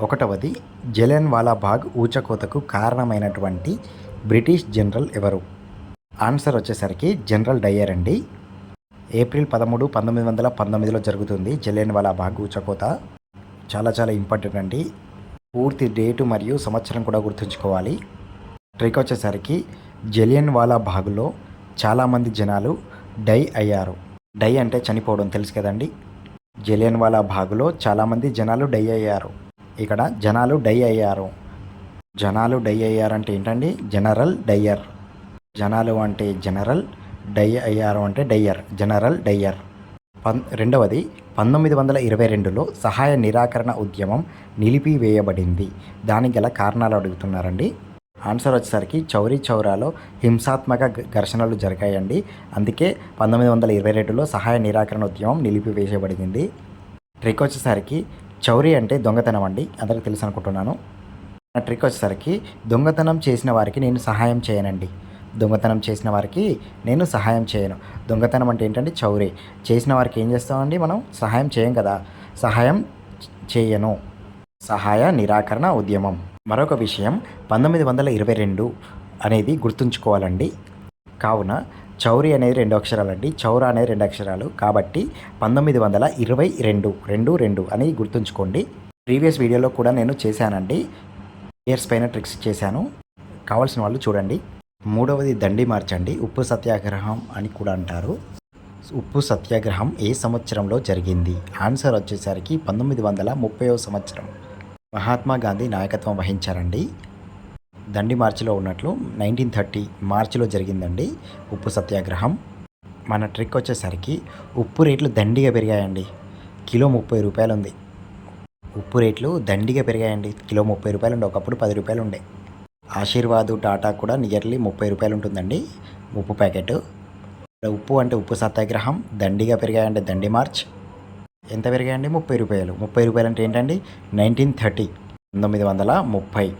ఒకటవది జలియన్ బాగ్ ఊచకోతకు కారణమైనటువంటి British general ఎవరు? ఆన్సర్ వచ్చేసరికి జనరల్ డయ్యర్ అండి. ఏప్రిల్ పదమూడు పంతొమ్మిది వందల పంతొమ్మిదిలో జరుగుతుంది జలియన్ బాగ్ ఊచకోత. చాలా చాలా ఇంపార్టెంట్ అండి. పూర్తి డేటు మరియు సంవత్సరం కూడా గుర్తుంచుకోవాలి. ట్రిక్ వచ్చేసరికి జలియన్ వాలా బాగ్లో చాలామంది జనాలు డై అయ్యారు. డై అంటే చనిపోవడం తెలుసు కదండి. జలియన్ వాలా బాగ్లో చాలామంది జనాలు డై అయ్యారు. ఇక్కడ జనాలు డై అయ్యారు. జనాలు డై అయ్యారంటే ఏంటండి? General Dyer. జనాలు అంటే జనరల్ డై అయ్యారు అంటే డయ్యర్. General Dyer. పన్ రెండవది పంతొమ్మిది వందల ఇరవై రెండులో సహాయ నిరాకరణ ఉద్యమం నిలిపివేయబడింది. దానికి గల కారణాలు అడుగుతున్నారండి. ఆన్సర్ వచ్చేసరికి చౌరీ చౌరాలో హింసాత్మక ఘర్షణలు జరిగాయండి. అందుకే పంతొమ్మిది వందల ఇరవై రెండులో సహాయ నిరాకరణ ఉద్యమం నిలిపివేయబడింది. ట్రిక్ వచ్చేసరికి చౌరీ అంటే దొంగతనం అండి అందరికి తెలుసు అనుకుంటున్నాను. నా ట్రిక్ వచ్చేసరికి దొంగతనం చేసిన వారికి నేను సహాయం చేయనండి. దొంగతనం చేసిన వారికి నేను సహాయం చేయను. దొంగతనం అంటే ఏంటంటే చౌరీ. చేసిన వారికి ఏం చేస్తామండి మనం? సహాయం చేయం కదా. సహాయం చేయను. సహాయ నిరాకరణ ఉద్యమం. మరొక విషయం పంతొమ్మిది వందల ఇరవై రెండు అనేది గుర్తుంచుకోవాలండి. కావున చౌరి అనేది రెండు అక్షరాలండి. చౌర అనేది రెండు అక్షరాలు. కాబట్టి పంతొమ్మిది వందల ఇరవై రెండు రెండు రెండు అని గుర్తుంచుకోండి. ప్రీవియస్ వీడియోలో కూడా నేను చేశానండి. ఇయర్స్ పైన ట్రిక్స్ చేశాను. కావాల్సిన వాళ్ళు చూడండి. మూడవది దండి మార్చండి ఉప్పు సత్యాగ్రహం అని కూడా అంటారు. ఉప్పు సత్యాగ్రహం ఏ సంవత్సరంలో జరిగింది? ఆన్సర్ వచ్చేసరికి పంతొమ్మిది వందల ముప్పైవ సంవత్సరం. మహాత్మా గాంధీ నాయకత్వం వహించారండి. దండి మార్చిలో ఉన్నట్లు నైన్టీన్ థర్టీ మార్చిలో జరిగిందండి ఉప్పు సత్యాగ్రహం. మన ట్రిక్ వచ్చేసరికి ఉప్పు రేట్లు దండిగా పెరిగాయండి. కిలో ముప్పై రూపాయలు ఉంది ఉప్పు రేట్లు దండిగా పెరిగాయండి. కిలో ముప్పై రూపాయలు ఉండే ఒకప్పుడు పది రూపాయలు ఉండే ఆశీర్వాదు టాటా కూడా నియర్లీ ముప్పై రూపాయలు ఉంటుందండి ఉప్పు ప్యాకెట్. ఉప్పు అంటే ఉప్పు సత్యాగ్రహం దండిగా పెరిగాయండి దండి మార్చ్. ఎంత పెరిగాయండి? ముప్పై రూపాయలు. ముప్పై రూపాయలు అంటే ఏంటండి? నైన్టీన్ థర్టీ పంతొమ్మిది వందల ముప్పై.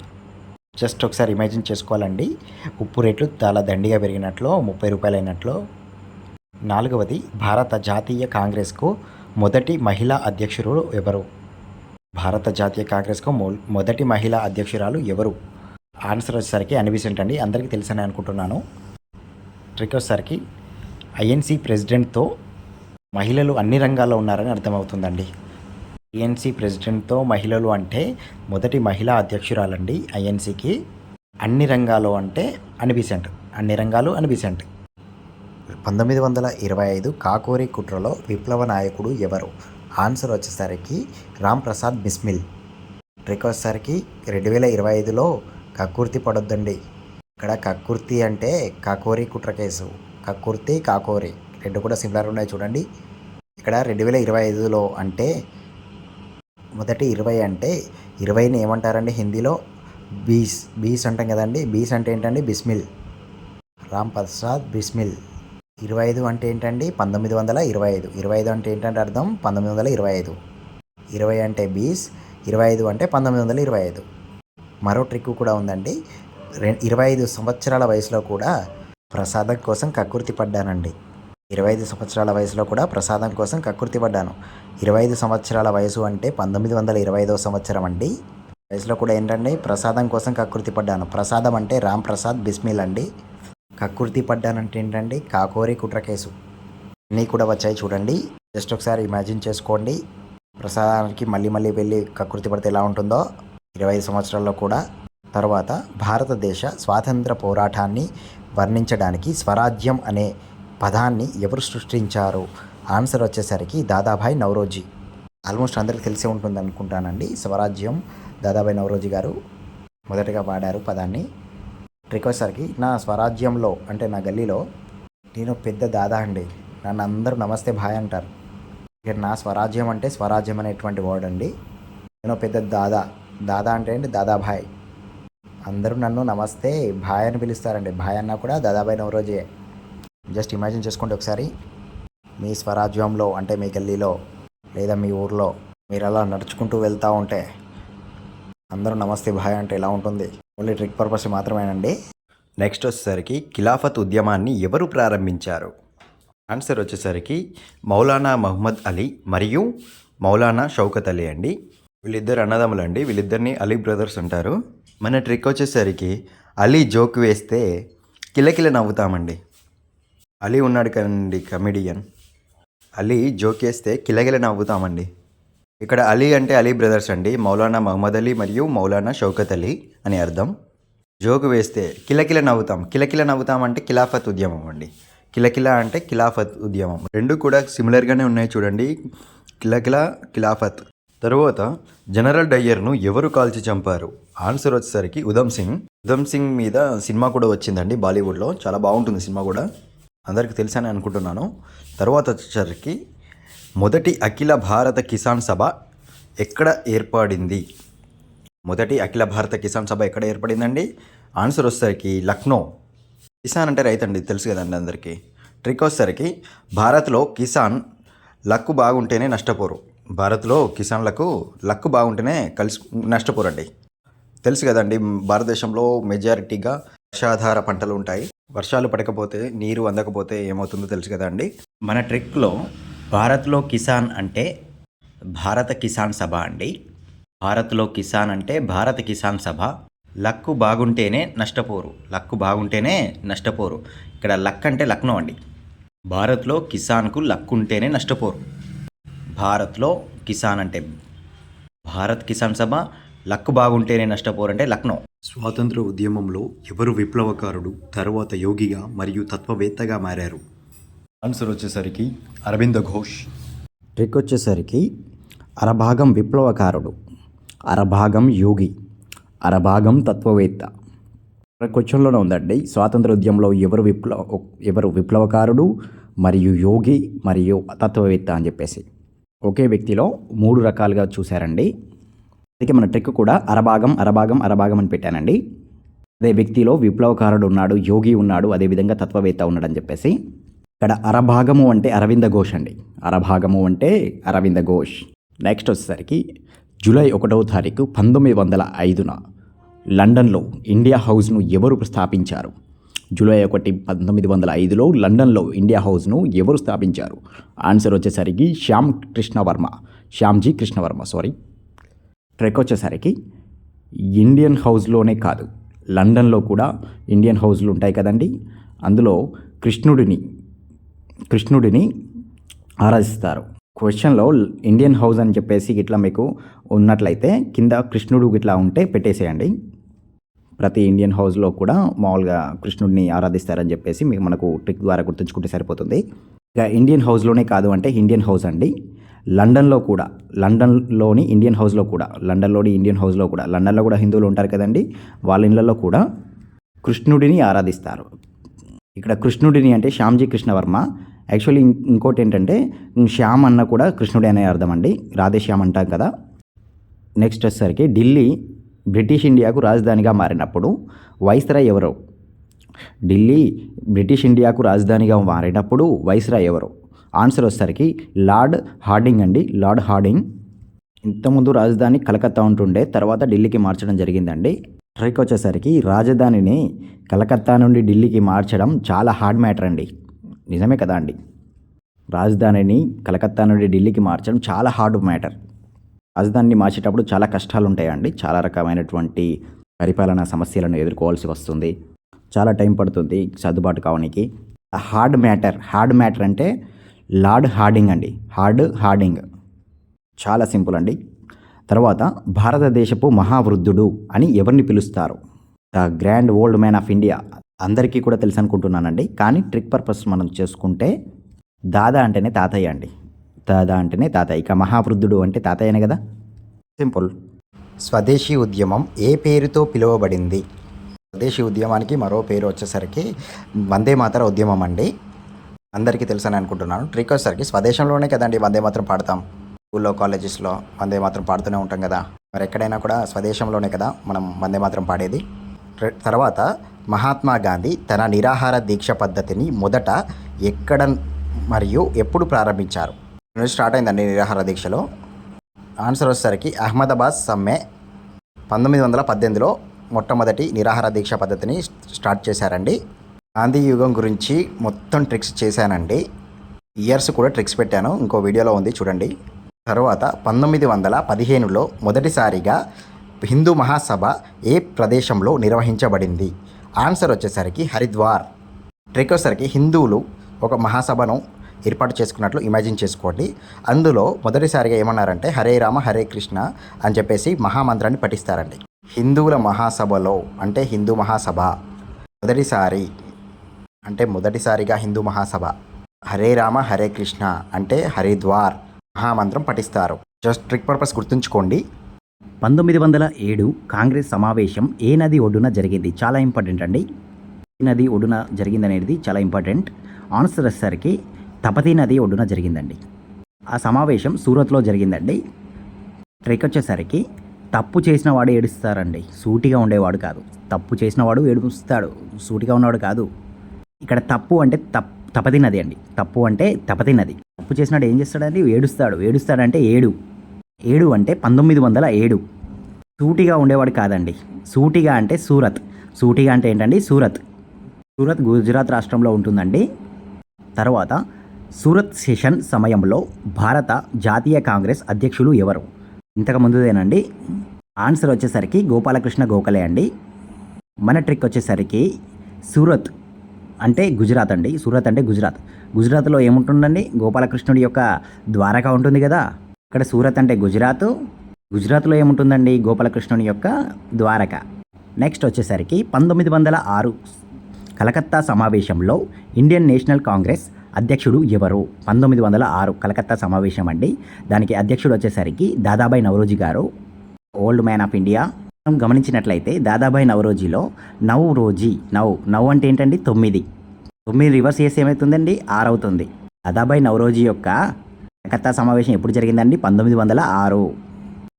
జస్ట్ ఒకసారి ఇమాజిన్ చేసుకోవాలండి. ఉప్పు రేట్లు చాలా దండిగా పెరిగినట్లు ముప్పై రూపాయలు అయినట్లు నాలుగవది భారత జాతీయ కాంగ్రెస్కు మొదటి మహిళా అధ్యక్షురాలు ఎవరు? భారత జాతీయ కాంగ్రెస్కు మొ- మొదటి మహిళా అధ్యక్షురాలు ఎవరు? ఆన్సర్ వచ్చేసరికి అనిబిసెంట్ అండి. అందరికీ తెలుసని అనుకుంటున్నాను. ట్రిక్ వచ్చేసరికి ఐఎన్సీ ప్రెసిడెంట్తో మహిళలు అన్ని రంగాల్లో ఉన్నారని అర్థమవుతుందండి. ఐఎన్సీ ప్రెసిడెంట్తో మహిళలు అంటే మొదటి మహిళా అధ్యక్షురాలండి ఐఎన్సీకి అన్ని రంగాలు అంటే అనిబిసెంట్ అన్ని రంగాలు అనిబిసెంట్ పంతొమ్మిది వందల ఇరవై ఐదు కాకోరి కుట్రలో విప్లవ నాయకుడు ఎవరు? ఆన్సర్ వచ్చేసరికి రామ్ ప్రసాద్ బిస్మిల్ ట్రిక్ వచ్చేసరికి రెండు వేల ఇరవై ఐదులో కక్కుర్తి పడొద్దండి. ఇక్కడ కక్కుర్తి అంటే కాకోరి కుట్ర కేసు. కక్కుర్తి కాకోరి రెండు కూడా సిమిలర్ ఉన్నాయి చూడండి. ఇక్కడ రెండు వేల ఇరవై ఐదులో అంటే మొదటి ఇరవై అంటే ఇరవైని ఏమంటారండి హిందీలో? బీస్ బీస్ అంటాం కదండి. బీస్ అంటే ఏంటండి? బిస్మిల్. రామ్ ప్రసాద్ బిస్మిల్. ఇరవై ఐదు అంటే ఏంటండి? పంతొమ్మిది వందల ఇరవై ఐదు ఇరవై ఐదు అంటే ఏంటంటే అర్థం? పంతొమ్మిది వందల ఇరవై ఐదు ఇరవై అంటే బీస్ ఇరవై ఐదు అంటే పంతొమ్మిది వందల ఇరవై ఐదు మరో ట్రిక్ కూడా ఉందండి. రె ఇరవై ఐదు సంవత్సరాల వయసులో కూడా ప్రసాదం కోసం కకృతి పడ్డానండి. ఇరవై ఐదు సంవత్సరాల వయసులో కూడా ప్రసాదం కోసం కక్కుర్తి పడ్డాను. ఇరవై ఐదు సంవత్సరాల వయసు అంటే పంతొమ్మిది వందల ఇరవై ఐదో సంవత్సరం అండి. వయసులో కూడా ఏంటండి ప్రసాదం కోసం కక్కుర్తి పడ్డాను. ప్రసాదం అంటే రామ్ ప్రసాద్ బిస్మిల్ అండి. కక్కుర్తి పడ్డానంటే ఏంటండి కాకోరి కుట్ర కేసు. అన్నీ కూడా వచ్చాయి చూడండి. జస్ట్ ఒకసారి ఇమాజిన్ చేసుకోండి. ప్రసాదానికి మళ్ళీ మళ్ళీ వెళ్ళి కకృతి పడితే ఎలా ఉంటుందో. ఇరవై ఐదు సంవత్సరాల్లో కూడా. తర్వాత భారతదేశ స్వాతంత్ర పోరాటాన్ని వర్ణించడానికి స్వరాజ్యం అనే పదాన్ని ఎవరు సృష్టించారు? ఆన్సర్ వచ్చేసరికి దాదాభాయ్ నవరోజీ ఆల్మోస్ట్ అందరికీ తెలిసే ఉంటుంది అనుకుంటానండి. స్వరాజ్యం దాదాభాయ్ నవరోజీ గారు మొదటగా వాడారు పదాన్ని. ట్రిక్ వచ్చేసరికి నా స్వరాజ్యంలో అంటే నా గల్లీలో నేను పెద్ద దాదా అండి. నన్ను అందరూ నమస్తే భాయ్ అంటారు. ఇక్కడ నా స్వరాజ్యం అంటే స్వరాజ్యం అనేటువంటి వర్డ్ అండి. నేను పెద్ద దాదా. దాదా అంటే ఏంటి? దాదాభాయ్. అందరూ నన్ను నమస్తే భాయ్ అని పిలుస్తారండి. భాయ్ అన్నా కూడా దాదాభాయ్ నవరోజే జస్ట్ ఇమాజిన్ చేసుకోండి ఒకసారి మీ స్వరాజ్యంలో అంటే మీ గల్లీలో లేదా మీ ఊర్లో మీరు అలా నడుచుకుంటూ వెళ్తూ ఉంటే అందరూ నమస్తే భాయ్ అంటే ఎలా ఉంటుంది? ఓన్లీ ట్రిక్ పర్పస్ మాత్రమేనండి. నెక్స్ట్ వచ్చేసరికి ఖిలాఫత్ ఉద్యమాన్ని ఎవరు ప్రారంభించారు? ఆన్సర్ వచ్చేసరికి మౌలానా మహమ్మద్ అలీ మరియు మౌలానా షౌకత్ అలీ అండి. వీళ్ళిద్దరు అన్నదమ్ములు అండి. వీళ్ళిద్దరిని అలీ బ్రదర్స్ అంటారు. మన ట్రిక్ వచ్చేసరికి అలీ జోక్ వేస్తే కిలకిల నవ్వుతామండి. అలీ ఉన్నాడు కదండి కమెడియన్. అలీ జోక్ వేస్తే కిలకిల నవ్వుతామండి. ఇక్కడ అలీ అంటే అలీ బ్రదర్స్ అండి. మౌలానా మహమ్మద్ అలీ మరియు మౌలానా షౌకత్ అలీ అని అర్థం. జోకు వేస్తే కిలకిల నవ్వుతాం. కిలకిల నవ్వుతాం అంటే ఖిలాఫత్ ఉద్యమం అండి. కిలకిల అంటే ఖిలాఫత్ ఉద్యమం. రెండు కూడా సిమిలర్గానే ఉన్నాయి చూడండి. కిలకిల ఖిలాఫత్. తరువాత జనరల్ డయ్యర్ను ఎవరు కాల్చి చంపారు? ఆన్సర్ వచ్చేసరికి ఉధమ్ సింగ్. ఉధమ్ సింగ్ మీద సినిమా కూడా వచ్చిందండి బాలీవుడ్లో. చాలా బాగుంటుంది సినిమా కూడా. అందరికీ తెలుసని అనుకుంటున్నాను. తర్వాత వచ్చేసరికి మొదటి అఖిల భారత కిసాన్ సభ ఎక్కడ ఏర్పడింది? మొదటి అఖిల భారత కిసాన్ సభ ఎక్కడ ఏర్పడిందండి? ఆన్సర్ వచ్చేసరికి లక్నో. కిసాన్ అంటే రైతు అండి తెలుసు కదండి అందరికీ. ట్రిక్ వచ్చేసరికి భారత్లో కిసాన్ లక్కు బాగుంటేనే నష్టపోరు. భారత్లో కిసాన్లకు లక్కు బాగుంటేనే కలిసి నష్టపోరండి. తెలుసు కదండి భారతదేశంలో మెజారిటీగా వర్షాధార పంటలు ఉంటాయి. వర్షాలు పడకపోతే నీరు అందకపోతే ఏమవుతుందో తెలుసు కదా అండి. మన ట్రిక్లో భారత్లో కిసాన్ అంటే భారత కిసాన్ సభ అండి. భారత్లో కిసాన్ అంటే భారత కిసాన్ సభ. లక్కు బాగుంటేనే నష్టపోరు. లక్కు బాగుంటేనే నష్టపోరు. ఇక్కడ లక్ అంటే లక్నో అండి. భారత్లో కిసాన్కు లక్ ఉంటేనే నష్టపోరు. భారత్లో కిసాన్ అంటే భారత్ కిసాన్ సభ లక్ బాగుంటేనే నష్టపోరు అంటే లక్నో. స్వాతంత్ర ఉద్యమంలో ఎవరు విప్లవకారుడు తర్వాత యోగిగా మరియు తత్వవేత్తగా మారారు? ఆన్సర్ వచ్చేసరికి అరవింద ఘోష్. ట్రిక్ వచ్చేసరికి అరభాగం విప్లవకారుడు అరభాగం యోగి అరభాగం తత్వవేత్త. క్వశ్చన్లోనే ఉందండి స్వాతంత్ర ఉద్యమంలో ఎవరు విప్లవ ఎవరు విప్లవకారుడు మరియు యోగి మరియు తత్వవేత్త అని చెప్పేసి. ఒకే వ్యక్తిలో మూడు రకాలుగా చూశారండి. అందుకే మన ట్రిక్ కూడా అరభాగం అరభాగం అరభాగం అని పెట్టానండి. అదే వ్యక్తిలో విప్లవకారుడు ఉన్నాడు యోగి ఉన్నాడు అదేవిధంగా తత్వవేత్త ఉన్నాడని చెప్పేసి ఇక్కడ అరభాగము అంటే అరవింద ఘోష్ అండి. అరభాగము అంటే అరవింద ఘోష్. నెక్స్ట్ వచ్చేసరికి జూలై ఒకటవ తారీఖు పంతొమ్మిది వందల ఐదున లండన్లో ఇండియా హౌస్ను ఎవరు స్థాపించారు? జూలై ఒకటి పంతొమ్మిది వందల ఐదులో లండన్లో ఇండియా హౌస్ను ఎవరు స్థాపించారు? ఆన్సర్ వచ్చేసరికి శ్యామ్ కృష్ణవర్మ. శ్యామ్జీ కృష్ణవర్మ సారీ ట్రెక్ వచ్చేసరికి ఇండియన్ హౌస్లోనే కాదు లండన్లో కూడా ఇండియన్ హౌస్లు ఉంటాయి కదండి. అందులో కృష్ణుడిని కృష్ణుడిని ఆరాధిస్తారు. క్వశ్చన్లో ఇండియన్ హౌస్ అని చెప్పేసి ఇట్లా మీకు ఉన్నట్లయితే కింద కృష్ణుడు ఇట్లా ఉంటే పెట్టేసేయండి. ప్రతి ఇండియన్ హౌస్లో కూడా మామూలుగా కృష్ణుడిని ఆరాధిస్తారని చెప్పేసి మీకు మనకు ట్రిక్ ద్వారా గుర్తుంచుకుంటే సరిపోతుంది. ఇక ఇండియన్ హౌస్లోనే కాదు అంటే ఇండియన్ హౌస్ అండి. లండన్లో కూడా లండన్లోని ఇండియన్ హౌస్లో కూడా లండన్లోని ఇండియన్ హౌస్లో కూడా లండన్లో కూడా హిందువులు ఉంటారు కదండి వాళ్ళ ఇళ్ళల్లో కూడా కృష్ణుడిని ఆరాధిస్తారు. ఇక్కడ కృష్ణుడిని అంటే శ్యామ్జీ కృష్ణవర్మ. యాక్చువల్లీ ఇంకోటి ఏంటంటే శ్యామ్ అన్న కూడా కృష్ణుడి అనే అర్థం అండి. రాధేశ్యామ్ అంటాం కదా. నెక్స్ట్ వచ్చేసరికి ఢిల్లీ బ్రిటిష్ ఇండియాకు రాజధానిగా మారినప్పుడు వైస్రా ఎవరు? ఢిల్లీ బ్రిటిష్ ఇండియాకు రాజధానిగా మారినప్పుడు వైస్రా ఎవరు? ఆన్సర్ వచ్చేసరికి లార్డ్ హార్డింగ్ అండి. లార్డ్ హార్డింగ్ ఇంతకుముందు రాజధాని కలకత్తా ఉంటుండే తర్వాత ఢిల్లీకి మార్చడం జరిగిందండి. ట్రైక్ వచ్చేసరికి రాజధానిని కలకత్తా నుండి ఢిల్లీకి మార్చడం చాలా హార్డ్ మ్యాటర్ అండి. నిజమే కదా అండి? రాజధానిని కలకత్తా నుండి ఢిల్లీకి మార్చడం చాలా హార్డ్ మ్యాటర్ రాజధానిని మార్చేటప్పుడు చాలా కష్టాలు ఉంటాయండి. చాలా రకమైనటువంటి పరిపాలనా సమస్యలను ఎదుర్కోవాల్సి వస్తుంది. చాలా టైం పడుతుంది సర్దుబాటు కావడానికి. హార్డ్ మ్యాటర్ హార్డ్ మ్యాటర్ అంటే లార్డ్ హార్డింగ్ అండి. Hard Hardinge. చాలా సింపుల్ అండి. తర్వాత భారతదేశపు మహావృద్ధుడు అని ఎవరిని పిలుస్తారు? The grand old man of India. అందరికీ కూడా తెలుసు అనుకుంటున్నానండి. కానీ ట్రిక్ పర్పస్ మనం చేసుకుంటే దాదా అంటేనే తాతయ్య అండి. దాదా అంటేనే తాతయ్య. ఇక మహావృద్ధుడు అంటే తాతయ్యనే కదా? సింపుల్. స్వదేశీ ఉద్యమం ఏ పేరుతో పిలువబడింది? స్వదేశీ ఉద్యమానికి మరో పేరు వచ్చేసరికి వందే మాతర ఉద్యమం అండి. అందరికీ తెలుసని అనుకుంటున్నాను. ట్రిక్ వచ్చేసరికి స్వదేశంలోనే కదండి వందే మాత్రం పాడతాం. స్కూల్లో కాలేజెస్లో వందే మాత్రం పాడుతూనే ఉంటాం కదా. మరి ఎక్కడైనా కూడా స్వదేశంలోనే కదా మనం వందే మాత్రం పాడేది. తర్వాత మహాత్మా గాంధీ తన నిరాహార దీక్ష పద్ధతిని మొదట ఎక్కడ మరియు ఎప్పుడు ప్రారంభించారు? నుండి స్టార్ట్ అయిందండి నిరాహార దీక్షలో. ఆన్సర్ వచ్చేసరికి అహ్మదాబాద్ సమ్మె పంతొమ్మిది వందల పద్దెనిమిదిలో మొట్టమొదటి నిరాహార దీక్ష పద్ధతిని స్టార్ట్ చేశారండి. గాంధీ యుగం గురించి మొత్తం ట్రిక్స్ చేశానండి. ఇయర్స్ కూడా ట్రిక్స్ పెట్టాను. ఇంకో వీడియోలో ఉంది చూడండి. తర్వాత పంతొమ్మిది వందల పదిహేనులో మొదటిసారిగా హిందూ మహాసభ ఏ ప్రదేశంలో నిర్వహించబడింది? ఆన్సర్ వచ్చేసరికి హరిద్వార్. ట్రిక్ వచ్చేసరికి హిందువులు ఒక మహాసభను ఏర్పాటు చేసుకున్నట్లు ఇమాజిన్ చేసుకోండి. అందులో మొదటిసారిగా ఏమన్నారంటే హరే రామ హరే కృష్ణ అని చెప్పేసి మహామంత్రాన్ని పఠిస్తారండి. హిందువుల మహాసభలో అంటే హిందూ మహాసభ మొదటిసారి అంటే మొదటిసారిగా హిందూ మహాసభ. హరే రామ హరే కృష్ణ అంటే హరిద్వార్ మహామంత్రం పఠిస్తారు. జస్ట్ ట్రిక్ పర్పస్ గుర్తుంచుకోండి. పంతొమ్మిది వందల ఏడు కాంగ్రెస్ సమావేశం ఏ నది ఒడ్డున జరిగింది? చాలా ఇంపార్టెంట్ అండి. ఏ నది ఒడ్డున జరిగింది అనేది చాలా ఇంపార్టెంట్. ఆన్సర్ వచ్చేసరికి తపతి నది ఒడ్డున జరిగిందండి. ఆ సమావేశం సూరత్లో జరిగిందండి. ట్రిక్ వచ్చేసరికి తప్పు చేసిన వాడు ఏడుస్తారండి. సూటిగా ఉండేవాడు కాదు. తప్పు చేసిన వాడు ఏడుస్తాడు. సూటిగా ఉన్నవాడు కాదు. ఇక్కడ తప్పు అంటే తప్ తపతి నది అండి. తప్పు అంటే తపతి నది తప్పు చేసినాడు ఏం చేస్తాడండి? ఏడుస్తాడు. ఏడుస్తాడంటే ఏడు. ఏడు అంటే పంతొమ్మిది వందల ఏడు. సూటిగా ఉండేవాడు కాదండి. సూటిగా అంటే సూరత్. సూటిగా అంటే ఏంటండి? సూరత్. సూరత్ గుజరాత్ రాష్ట్రంలో ఉంటుందండి. తర్వాత సూరత్ సెషన్ సమయంలో భారత జాతీయ కాంగ్రెస్ అధ్యక్షులు ఎవరు? ఇంతకు ముందుదేనండి. ఆన్సర్ వచ్చేసరికి గోపాలకృష్ణ గోఖలే అండి. మన ట్రిక్ వచ్చేసరికి సూరత్ అంటే గుజరాత్ అండి. సూరత్ అంటే గుజరాత్. గుజరాత్లో ఏముంటుందండి? గోపాలకృష్ణుడి యొక్క ద్వారకా ఉంటుంది కదా? ఇక్కడ సూరత్ అంటే గుజరాత్. గుజరాత్లో ఏముంటుందండి? గోపాలకృష్ణుని యొక్క ద్వారక. నెక్స్ట్ వచ్చేసరికి పంతొమ్మిది వందల ఆరు కలకత్తా సమావేశంలో ఇండియన్ నేషనల్ కాంగ్రెస్ అధ్యక్షుడు ఎవరు? పంతొమ్మిది వందల ఆరు కలకత్తా సమావేశం అండి. దానికి అధ్యక్షుడు వచ్చేసరికి దాదాబాయి నవరోజీ గారు. Old man of India. మనం గమనించినట్లయితే దాదాబాయి నవరోజీలో నవ్ రోజీ నవ్ నవ్ అంటే ఏంటండి? తొమ్మిది. తొమ్మిది రివర్స్ చేసి ఏమవుతుందండి? ఆరు అవుతుంది దాదాబాయి నవరోజీ యొక్క కలకత్తా సమావేశం ఎప్పుడు జరిగిందండి? పంతొమ్మిది వందల ఆరు.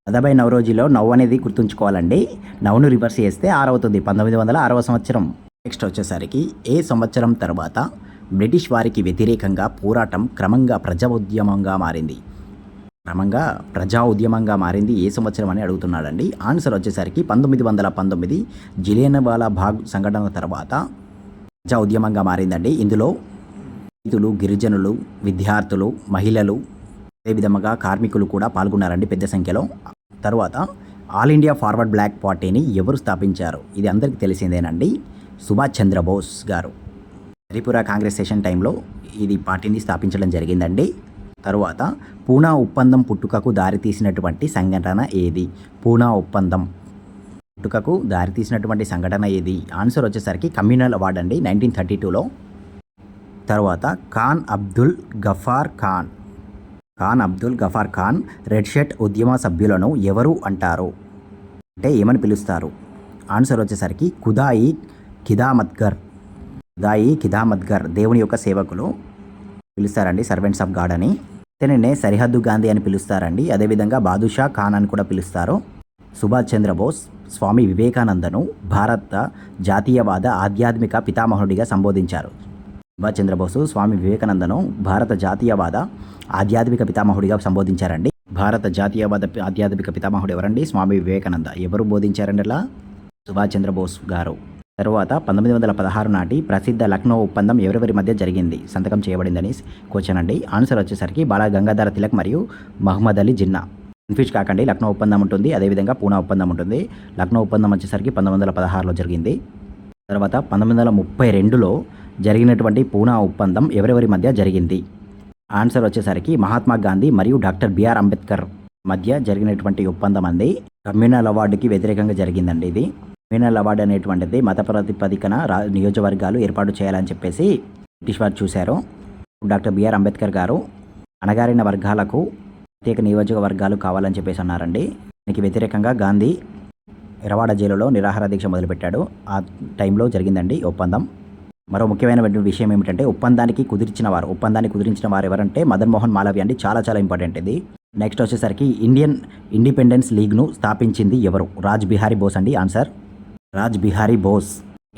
దాదాబాయి నవరోజీలో నవ్వు అనేది గుర్తుంచుకోవాలండి. నవ్వును రివర్స్ చేస్తే ఆరు అవుతుంది పంతొమ్మిది వందల ఆరవ సంవత్సరం. నెక్స్ట్ వచ్చేసరికి ఏ సంవత్సరం తర్వాత బ్రిటిష్ వారికి వ్యతిరేకంగా పోరాటం క్రమంగా ప్రజా ఉద్యమంగా మారింది. క్రమంగా ప్రజా ఉద్యమంగా మారింది ఏ సంవత్సరం అని అడుగుతున్నాడండి. ఆన్సర్ వచ్చేసరికి పంతొమ్మిది వందల పంతొమ్మిది జిలియనవాలా బాగ్ సంఘటన తర్వాత ప్రజా ఉద్యమంగా మారిందండి. ఇందులో రైతులు గిరిజనులు విద్యార్థులు మహిళలు అదేవిధంగా కార్మికులు కూడా పాల్గొన్నారండి పెద్ద సంఖ్యలో. తర్వాత ఆల్ ఇండియా ఫార్వర్డ్ బ్లాక్ పార్టీని ఎవరు స్థాపించారు? ఇది అందరికీ తెలిసిందేనండి. సుభాష్ చంద్రబోస్ గారు. త్రిపుర కాంగ్రెస్ సెషన్ టైంలో ఇది పార్టీని స్థాపించడం జరిగిందండి. తరువాత పూనా ఒప్పందం పుట్టుకకు దారితీసినటువంటి సంఘటన ఏది? పూనా ఒప్పందం పుట్టుకకు దారితీసినటువంటి సంఘటన ఏది? ఆన్సర్ వచ్చేసరికి కమ్యూనల్ అవార్డ్ అండి నైన్టీన్ థర్టీ టూలో. తర్వాత ఖాన్ అబ్దుల్ గఫార్ ఖాన్. ఖాన్ అబ్దుల్ గఫార్ ఖాన్ రెడ్ షర్ట్ ఉద్యమ సభ్యులను ఎవరు అంటారు? అంటే ఏమని పిలుస్తారు? ఆన్సర్ వచ్చేసరికి ఖుదాయి ఖిదామత్గర్ ఖుదాయి ఖిదామత్గర్ దేవుని యొక్క సేవకులు. పిలుస్తారండి సర్వెంట్స్ ఆఫ్ గాడ్ అని. ఇతనినే సరిహద్దు గాంధీ అని పిలుస్తారండి. అదేవిధంగా బాదుషా ఖాన్ అని కూడా పిలుస్తారు. సుభాష్ చంద్రబోస్ స్వామి వివేకానందను భారత జాతీయవాద ఆధ్యాత్మిక పితామహుడిగా సంబోధించారు. సుభాష్ చంద్రబోసు స్వామి వివేకానందను భారత జాతీయవాద ఆధ్యాత్మిక పితామహుడిగా సంబోధించారండి. భారత జాతీయవాద పి- ఆధ్యాత్మిక పితామహుడు ఎవరండి? స్వామి వివేకానంద. ఎవరు బోధించారండి అలా సుభాష్ చంద్రబోస్ గారు. తరువాత పంతొమ్మిది వందల పదహారు నాటి ప్రసిద్ధ లక్నో ఒప్పందం ఎవరెవరి మధ్య జరిగింది? సంతకం చేయబడిందని క్వశ్చన్ అండి ఆన్సర్ వచ్చేసరికి బాలా గంగాధర తిలక్ మరియు మహమ్మద్ అలీ జిన్నా. కన్ఫ్యూజ్ కాకండి. లక్నో ఒప్పందం ఉంటుంది. అదేవిధంగా పూనా ఒప్పందం ఉంటుంది. లక్నో ఒప్పందం వచ్చేసరికి పంతొమ్మిది వందల పదహారులో జరిగింది. తర్వాత పంతొమ్మిది వందల ముప్పై రెండులో జరిగినటువంటి పూనా ఒప్పందం ఎవరెవరి మధ్య జరిగింది? ఆన్సర్ వచ్చేసరికి మహాత్మా గాంధీ మరియు డాక్టర్ బిఆర్ అంబేద్కర్ మధ్య జరిగినటువంటి ఒప్పందం అంది కమ్యూనల్ అవార్డుకి వ్యతిరేకంగా జరిగిందండి ఇది. కమ్యూనల్ అవార్డు అనేటువంటిది మత ప్రాతిపదికన రా నియోజకవర్గాలు ఏర్పాటు చేయాలని చెప్పేసి బ్రిటిష్ వారు చూశారు. డాక్టర్ బిఆర్ అంబేద్కర్ గారు అణగారిన వర్గాలకు ప్రత్యేక నియోజకవర్గాలు కావాలని చెప్పేసి అన్నారండి. దీనికి వ్యతిరేకంగా గాంధీ ఎరవాడ జైలులో నిరాహార దీక్ష మొదలుపెట్టాడు. ఆ టైంలో జరిగిందండి ఒప్పందం. మరో ముఖ్యమైన విషయం ఏమిటంటే ఒప్పందానికి కుదిర్చిన వారు ఒప్పందాన్ని కుదిరించిన వారు ఎవరంటే మదన్ మోహన్ మాలవ్య అండి. చాలా చాలా ఇంపార్టెంట్ ఇది. నెక్స్ట్ వచ్చేసరికి ఇండియన్ ఇండిపెండెన్స్ లీగ్ను స్థాపించింది ఎవరు? రాజ్ బిహారీ బోస్ అండి. ఆన్సర్ రాజ్ బిహారీ బోస్.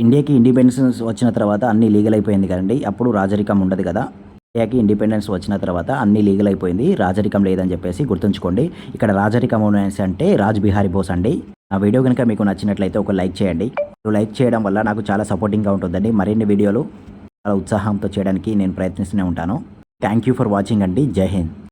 ఇండియాకి ఇండిపెండెన్స్ వచ్చిన తర్వాత అన్ని లీగల్ అయిపోయింది కదండి. అప్పుడు రాజరికం ఉండదు కదా. ఇండియాకి ఇండిపెండెన్స్ వచ్చిన తర్వాత అన్ని లీగల్ అయిపోయింది. రాజరికం లేదని చెప్పేసి గుర్తుంచుకోండి. ఇక్కడ రాజరికం అంటే రాజ్ బిహారీ బోస్ అండి. ఆ వీడియో కనుక మీకు నచ్చినట్లయితే ఒక లైక్ చేయండి. లైక్ చేయడం వల్ల నాకు చాలా సపోర్టింగ్గా ఉంటుందండి. మరిన్ని వీడియోలు చాలా ఉత్సాహంతో చేయడానికి నేను ప్రయత్నిస్తూనే ఉంటాను. థ్యాంక్ యూ ఫర్ వాచింగ్ అండి. జై హింద్.